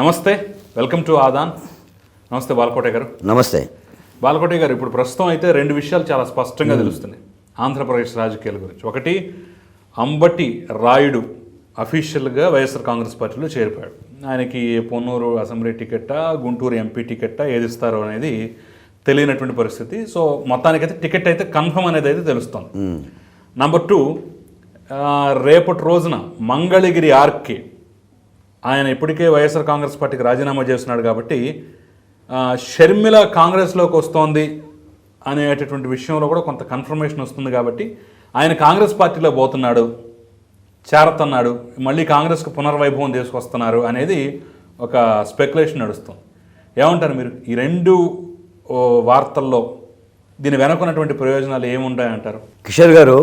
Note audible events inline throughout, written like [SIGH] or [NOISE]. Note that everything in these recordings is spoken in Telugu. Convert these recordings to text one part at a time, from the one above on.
నమస్తే వెల్కమ్ టు ఆదాన్. నమస్తే బాలకోట గారు. నమస్తే. బాలకోట గారు ఇప్పుడు ప్రస్తుతం అయితే రెండు విషయాలు చాలా స్పష్టంగా తెలుస్తున్నాయి. ఆంధ్రప్రదేశ్ రాజకీయాల గురించి. ఒకటి అంబటి రాయుడు అఫీషియల్గా వైఎస్ఆర్ కాంగ్రెస్ పార్టీలో చేరిపోయాడు. ఆయనకి పొన్నూరు అసెంబ్లీ టికెట్టా గుంటూరు ఎంపీ టికెట్టా ఏది ఇస్తారో అనేది తెలియనటువంటి పరిస్థితి. సో మొత్తానికైతే టికెట్ అయితే కన్ఫర్మ్ అనేది అయితే తెలుస్తుంది. నంబర్ టూ రేపటి రోజున మంగళగిరి ఆర్కే ఆయన ఇప్పటికే వైఎస్ఆర్ కాంగ్రెస్ పార్టీకి రాజీనామా చేస్తున్నాడు కాబట్టి షర్మిల కాంగ్రెస్లోకి వస్తోంది అనేటటువంటి విషయంలో కూడా కొంత కన్ఫర్మేషన్ వస్తుంది కాబట్టి ఆయన కాంగ్రెస్ పార్టీలో పోతున్నాడు చేరతున్నాడు మళ్ళీ కాంగ్రెస్కు పునర్వైభవం తీసుకొస్తున్నారు అనేది ఒక స్పెక్యులేషన్ నడుస్తుంది. ఏమంటారు మీరు? ఈ రెండు వార్తల్లో దీని వెనుకున్నటువంటి ప్రయోజనాలు ఏముంటాయంటారు? కిషోర్ గారు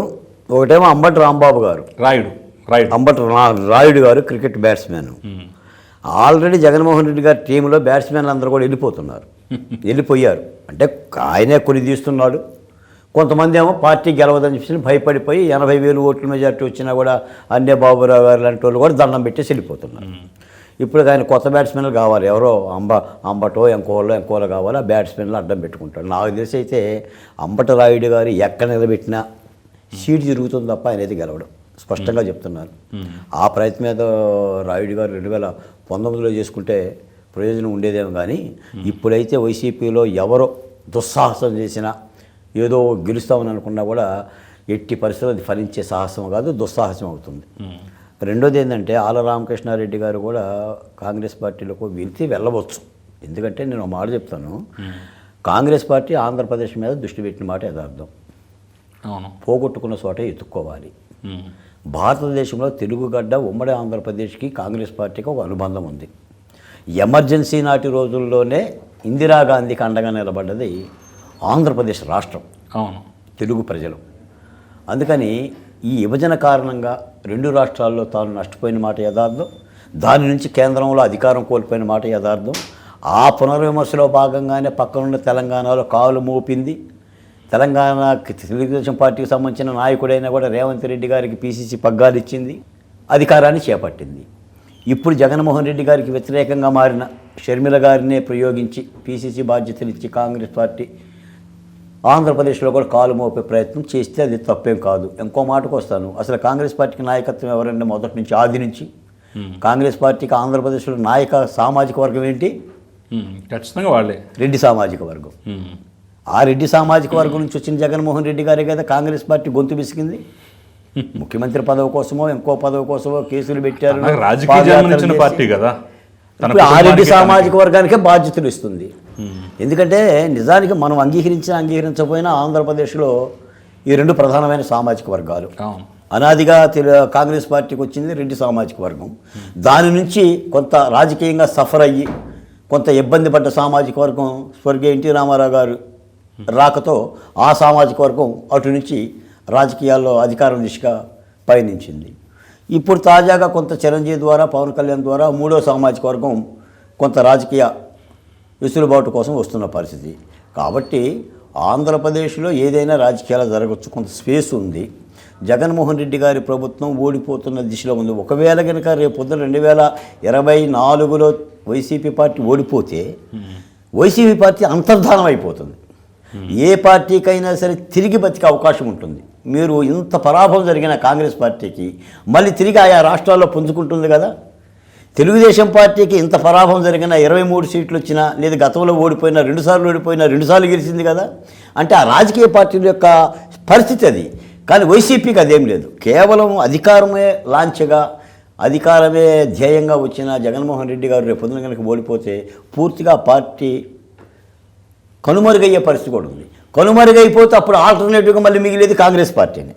ఒకటేమో అంబటి రాంబాబు గారు. రాయుడు. అంబటి రాయుడు గారు cricket batsmen. Already Jaganmohan Reddy గారి టీంలో బ్యాట్స్మెన్లు అందరూ కూడా వెళ్ళిపోతున్నారు. [LAUGHS] వెళ్ళిపోయారు. అంటే ఆయనే కొని తీస్తున్నాడు. కొంతమంది ఏమో పార్టీ గెలవదని చెప్పి భయపడిపోయి ఎనభై వేలు ఓట్ల మెజార్టీ వచ్చినా కూడా అన్నే బాబురావు గారు లాంటి వాళ్ళు కూడా దండం పెట్టేసి వెళ్ళిపోతున్నారు. ఇప్పుడు ఆయన కొత్త బ్యాట్స్మెన్లు కావాలి. ఎవరో అంబ అంబటో ఎంకోలో ఎంకోలో కావాలి. ఆ బ్యాట్స్మెన్లు అడ్డం పెట్టుకుంటాడు. నాకు తెలిసి అయితే అంబట రాయుడు గారు ఎక్కడ నిలబెట్టినా సీట్ తిరుగుతుంది తప్ప ఆయన అయితే గెలవడం. స్పష్టంగా చెప్తున్నారు. ఆ ప్రయత్నం ఏదో రాయుడు గారు రెండు వేల పంతొమ్మిదిలో చేసుకుంటే ప్రయోజనం ఉండేదేమో కానీ ఇప్పుడైతే వైసీపీలో ఎవరో దుస్సాహసం చేసినా ఏదో గెలుస్తామని అనుకున్నా కూడా ఎట్టి పరిస్థితుల్లో అది ఫలించే సాహసం కాదు దుస్సాహసం అవుతుంది. రెండోది ఏంటంటే ఆల రామకృష్ణారెడ్డి గారు కూడా కాంగ్రెస్ పార్టీలోకి వెళ్తే వెళ్ళవచ్చు. ఎందుకంటే నేను ఒక మాట చెప్తాను. కాంగ్రెస్ పార్టీ ఆంధ్రప్రదేశ్ మీద దృష్టి పెట్టిన మాట యథార్థం. పోగొట్టుకున్న చోట ఎత్తుక్కోవాలి. భారతదేశంలో తెలుగుగడ్డ ఉమ్మడి ఆంధ్రప్రదేశ్కి కాంగ్రెస్ పార్టీకి ఒక అనుబంధం ఉంది. ఎమర్జెన్సీ నాటి రోజుల్లోనే ఇందిరాగాంధీకి అండగా నిలబడ్డది ఆంధ్రప్రదేశ్ రాష్ట్రం. అవును. తెలుగు ప్రజలు. అందుకని ఈ విభజన కారణంగా రెండు రాష్ట్రాల్లో తాను నష్టపోయిన మాట యథార్థం దాని నుంచి కేంద్రంలో అధికారం కోల్పోయిన మాట యథార్థం. ఆ పునర్విమర్శలో భాగంగానే పక్కనున్న తెలంగాణలో కాలు మోపింది. తెలంగాణ తెలుగుదేశం పార్టీకి సంబంధించిన నాయకుడైనా కూడా రేవంత్ రెడ్డి గారికి పీసీసీ పగ్గాలు ఇచ్చింది అధికారాన్ని చేపట్టింది. ఇప్పుడు జగన్మోహన్ రెడ్డి గారికి వ్యతిరేకంగా మారిన షర్మిల గారినే ప్రయోగించి పీసీసీ బాధ్యతలు ఇచ్చి కాంగ్రెస్ పార్టీ ఆంధ్రప్రదేశ్లో కూడా కాలు మోపే ప్రయత్నం చేస్తే అది తప్పేం కాదు. ఇంకో మాటకు వస్తాను. అసలు కాంగ్రెస్ పార్టీకి నాయకత్వం ఎవరంటే మొదటి నుంచి ఆది నుంచి? కాంగ్రెస్ పార్టీకి ఆంధ్రప్రదేశ్లో నాయక సామాజిక వర్గం ఏంటి. ఖచ్చితంగా వాళ్ళే. రెడ్డి సామాజిక వర్గం. ఆ రెడ్డి సామాజిక వర్గం నుంచి వచ్చిన జగన్మోహన్ రెడ్డి గారే కదా కాంగ్రెస్ పార్టీ గొంతు విసిగింది. ముఖ్యమంత్రి పదవి కోసమో ఇంకో పదవి కోసమో కేసులు పెట్టారు రాజకీయ పార్టీ కదా. ఆ రెడ్డి సామాజిక వర్గానికే బాధ్యతలు ఇస్తుంది. ఎందుకంటే నిజానికి మనం అంగీకరించినా అంగీకరించకపోయినా ఆంధ్రప్రదేశ్లో ఈ రెండు ప్రధానమైన సామాజిక వర్గాలు. అనాదిగా కాంగ్రెస్ పార్టీకి వచ్చింది రెడ్డి సామాజిక వర్గం. దాని నుంచి కొంత రాజకీయంగా సఫర్ అయ్యి కొంత ఇబ్బంది పడ్డ సామాజిక వర్గం స్వర్గీయ ఎన్టీ రామారావు గారు రాకతో ఆ సామాజిక వర్గం అటు నుంచి రాజకీయాల్లో అధికారం దిశగా పయనించింది. ఇప్పుడు తాజాగా కొంత చిరంజీవి ద్వారా పవన్ కళ్యాణ్ ద్వారా మూడో సామాజిక వర్గం కొంత రాజకీయ వెసులుబాటు కోసం వస్తున్న పరిస్థితి. కాబట్టి ఆంధ్రప్రదేశ్లో ఏదైనా రాజకీయాలు జరగవచ్చు కొంత స్పేస్ ఉంది. జగన్మోహన్ రెడ్డి గారి ప్రభుత్వం ఓడిపోతున్న దిశలో ఉంది. ఒకవేళ కనుక రేపు పొద్దున రెండు వేల ఇరవై నాలుగులో వైసీపీ పార్టీ ఓడిపోతే వైసీపీ పార్టీ అంతర్ధానం అయిపోతుంది. ఏ పార్టీకైనా సరే తిరిగి బతికే అవకాశం ఉంటుంది. మీరు ఇంత పరాభవం జరిగిన కాంగ్రెస్ పార్టీకి మళ్ళీ తిరిగి ఆయా రాష్ట్రాల్లో పుంజుకుంటుంది కదా. తెలుగుదేశం పార్టీకి ఇంత పరాభవం జరిగిన ఇరవై మూడు సీట్లు వచ్చినా లేదా గతంలో ఓడిపోయినా రెండుసార్లు ఓడిపోయినా రెండుసార్లు గెలిచింది కదా. అంటే ఆ రాజకీయ పార్టీల యొక్క పరిస్థితి అది. కానీ వైసీపీకి అదేం లేదు. కేవలం అధికారమే లాంఛగా అధికారమే ధ్యేయంగా వచ్చిన జగన్మోహన్ రెడ్డి గారు రేపు పొందిన కనుక ఓడిపోతే పూర్తిగా పార్టీ కనుమరుగయ్యే పరిస్థితి కూడా ఉంది. కనుమరుగైపోతే అప్పుడు ఆల్టర్నేటివ్గా మళ్ళీ మిగిలేది కాంగ్రెస్ పార్టీని.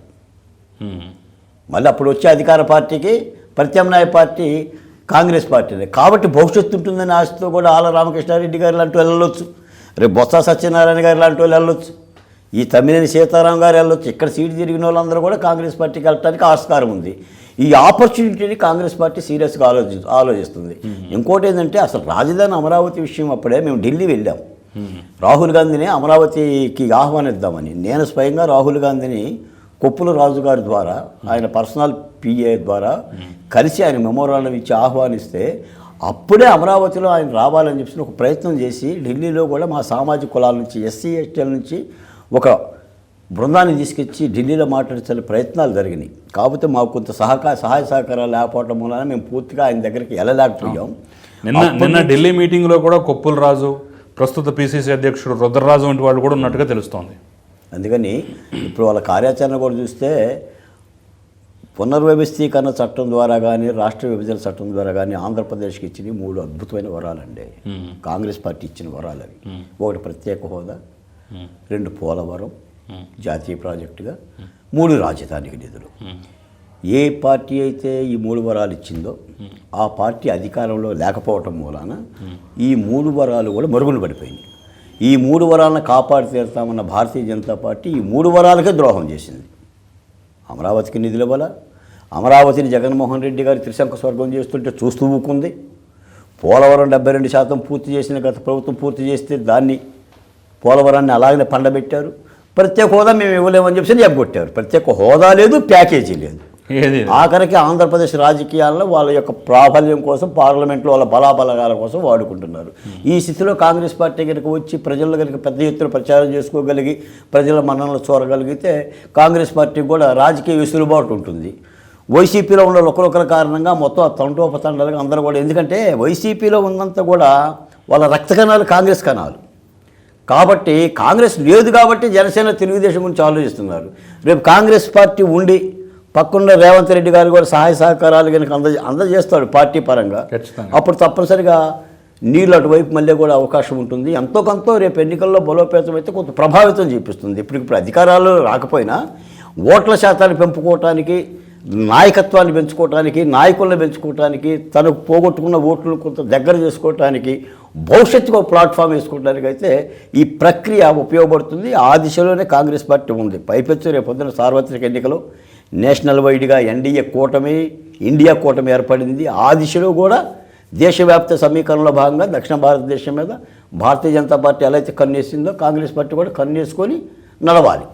మళ్ళీ అప్పుడు వచ్చే అధికార పార్టీకి ప్రత్యామ్నాయ పార్టీ కాంగ్రెస్ పార్టీనే. కాబట్టి భవిష్యత్తు ఉంటుందని ఆశతో కూడా ఆల రామకృష్ణారెడ్డి గారు లాంటి వాళ్ళు వెళ్ళొచ్చు. రేపు బొత్స సత్యనారాయణ గారు లాంటి వాళ్ళు వెళ్ళొచ్చు. ఈ తమ్మినేని సీతారాం గారు వెళ్ళొచ్చు. ఇక్కడ సీటు తిరిగిన వాళ్ళందరూ కూడా కాంగ్రెస్ పార్టీకి వెళ్ళడానికి ఆస్కారం ఉంది. ఈ ఆపర్చునిటీని కాంగ్రెస్ పార్టీ సీరియస్గా ఆలోచి ఆలోచిస్తుంది. ఇంకోటి ఏంటంటే అసలు రాజధాని అమరావతి విషయం అప్పుడే మేము ఢిల్లీ వెళ్ళాం. రాహుల్ గాంధీని అమరావతికి ఆహ్వానిద్దామని. నేను స్వయంగా రాహుల్ గాంధీని కొప్పుల రాజు గారి ద్వారా ఆయన పర్సనల్ పిఏ ద్వారా కలిసి ఆయన మెమోరాండం ఇచ్చి ఆహ్వానిస్తే అప్పుడే అమరావతిలో ఆయన రావాలని చెప్పి ఒక ప్రయత్నం చేసి ఢిల్లీలో కూడా మా సామాజిక కులాల నుంచి ఎస్సీ ఎస్టీల నుంచి ఒక బృందాన్ని తీసుకొచ్చి ఢిల్లీలో మాట్లాడించాలని ప్రయత్నాలు జరిగినాయి. కాకపోతే మాకు కొంత సహకార సహాయ సహకారాలు లేకపోవడం వలన మేము పూర్తిగా ఆయన దగ్గరికి వెళ్ళలేకపోయాం. నిన్న నిన్న ఢిల్లీ మీటింగ్లో కూడా కొప్పుల రాజు ప్రస్తుత పిసిసి అధ్యక్షుడు రుద్రరాజు వంటి వాళ్ళు కూడా ఉన్నట్టుగా తెలుస్తోంది. అందుకని ఇప్పుడు వాళ్ళ కార్యాచరణ కూడా చూస్తే పునర్వ్యవస్థీకరణ చట్టం ద్వారా కానీ రాష్ట్ర విభజన చట్టం ద్వారా కానీ ఆంధ్రప్రదేశ్కి ఇచ్చిన మూడు అద్భుతమైన వరాలండి. కాంగ్రెస్ పార్టీ ఇచ్చిన వరాలు అవి. ఒకటి ప్రత్యేక హోదా రెండు పోలవరం జాతీయ ప్రాజెక్టుగా మూడు రాజధానికి నిధులు. ఏ పార్టీ అయితే ఈ మూడు వరాలు ఇచ్చిందో ఆ పార్టీ అధికారంలో లేకపోవటం మూలాన ఈ మూడు వరాలు కూడా మరుగున పడిపోయింది. ఈ మూడు వరాలను కాపాడి తీరుతామన్న భారతీయ జనతా పార్టీ ఈ మూడు వరాలకే ద్రోహం చేసింది. అమరావతికి నిధుల వల్ల అమరావతిని జగన్మోహన్ రెడ్డి గారు త్రిశంక స్వర్గం చేస్తుంటే చూస్తూ ఊకుంది. పోలవరం డెబ్బై రెండు శాతం పూర్తి చేసిన గత ప్రభుత్వం పూర్తి చేస్తే దాన్ని పోలవరాన్ని అలాగనే పండబెట్టారు. ప్రత్యేక హోదా మేము ఇవ్వలేమని చెప్పి చెప్పగొట్టారు ప్రత్యేక హోదా లేదు ప్యాకేజీ లేదు. ఏది? ఆఖరికి ఆంధ్రప్రదేశ్ రాజకీయాల్లో వాళ్ళ యొక్క ప్రాబల్యం కోసం పార్లమెంట్లో వాళ్ళ బలాబలగాల కోసం వాడుకుంటున్నారు. ఈ స్థితిలో కాంగ్రెస్ పార్టీ కనుక వచ్చి ప్రజల్లో కనుక పెద్ద ఎత్తున ప్రచారం చేసుకోగలిగి ప్రజల మన్ననలు చూరగలిగితే కాంగ్రెస్ పార్టీకి కూడా రాజకీయ వెసులుబాటు ఉంటుంది. వైసీపీలో ఉన్న ఒకరొకరి కారణంగా మొత్తం ఆ తండోపతండాలుగా అందరూ కూడా ఎందుకంటే వైసీపీలో ఉన్నంత కూడా వాళ్ళ రక్త కణాలు కాంగ్రెస్ కణాలు. కాబట్టి కాంగ్రెస్ లేదు కాబట్టి జనసేన తెలుగుదేశం గురించి ఆలోచిస్తున్నారు. రేపు కాంగ్రెస్ పార్టీ ఉండి పక్కన రేవంత్ రెడ్డి గారు కూడా సహాయ సహకారాలు కనుక అంద అందజేస్తాడు పార్టీ పరంగా. అప్పుడు తప్పనిసరిగా నీళ్ళు అటువైపు మళ్ళీ కూడా అవకాశం ఉంటుంది. ఎంతో కొంత రేపు ఎన్నికల్లో బలోపేతం అయితే కొంత ప్రభావితం చూపిస్తుంది. ఇప్పుడు ఇప్పుడు అధికారాలు రాకపోయినా ఓట్ల శాతాన్ని పెంపుకోవటానికి నాయకత్వాన్ని పెంచుకోవటానికి నాయకులను పెంచుకోవటానికి తనకు పోగొట్టుకున్న ఓట్లను కొంత దగ్గర చేసుకోవటానికి భవిష్యత్తుకు ప్లాట్ఫామ్ వేసుకోవడానికి అయితే ఈ ప్రక్రియ ఉపయోగపడుతుంది. ఆ దిశలోనే కాంగ్రెస్ పార్టీ ఉంది. పైపెచ్చు రేపు పొద్దున సార్వత్రిక ఎన్నికలు. నేషనల్ వైడ్గా ఎన్డీఏ కూటమి ఇండియా కూటమి ఏర్పడింది. ఆ దిశలో కూడా దేశవ్యాప్త సమీకరణలో భాగంగా దక్షిణ భారతదేశం మీద భారతీయ జనతా పార్టీ ఎలా అయితే కన్నేసిందో కాంగ్రెస్ పార్టీ కూడా కన్నేసుకొని నడవాలి.